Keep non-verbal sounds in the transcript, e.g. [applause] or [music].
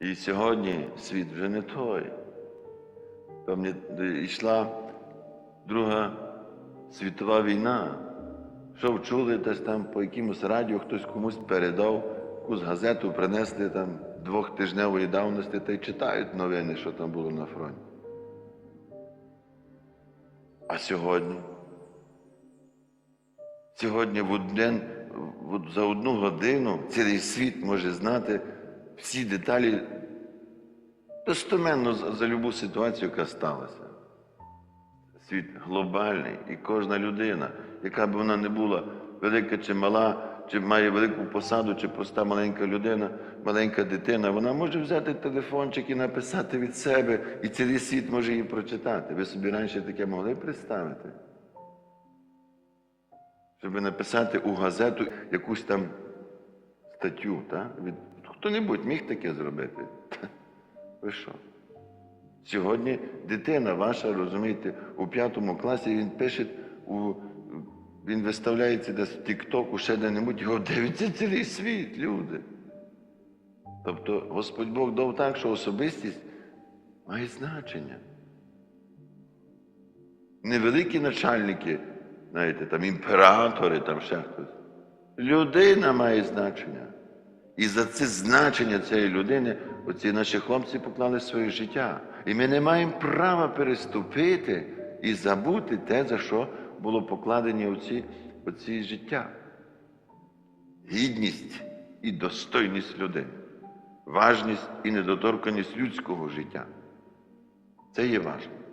І сьогодні світ вже не той. Там йшла Друга світова війна. Що чули десь там по якомусь радіо, хтось комусь передав, якусь газету принесли там двохтижневої давності та й читають новини, що там було на фронті. А сьогодні? Сьогодні в один, за одну годину цілий світ може знати всі деталі достоменно за, любу ситуацію, яка сталася. Світ глобальний, і кожна людина, яка б вона не була велика чи мала, чи має велику посаду, чи проста маленька людина, маленька дитина, вона може взяти телефончик і написати від себе, і цілий світ може її прочитати. Ви собі раніше таке могли представити? Щоб написати у газету якусь там статтю, так? Від... Хто-небудь міг таке зробити? [laughs] Ви що? Сьогодні дитина ваша, розумієте, у п'ятому класі він пише, у... він виставляється десь в Тік-Току, ще де-небудь, його дивиться цілий світ, люди. Тобто Господь Бог дав так, що особистість має значення. Невеликі начальники, знаєте, там імператори, там ще хтось. Людина має значення. І за це значення цієї людини оці наші хлопці поклали своє життя. І ми не маємо права переступити і забути те, за що було покладені оці, оці життя. Гідність і достойність людини, важність і недоторканість людського життя. Це є важливо.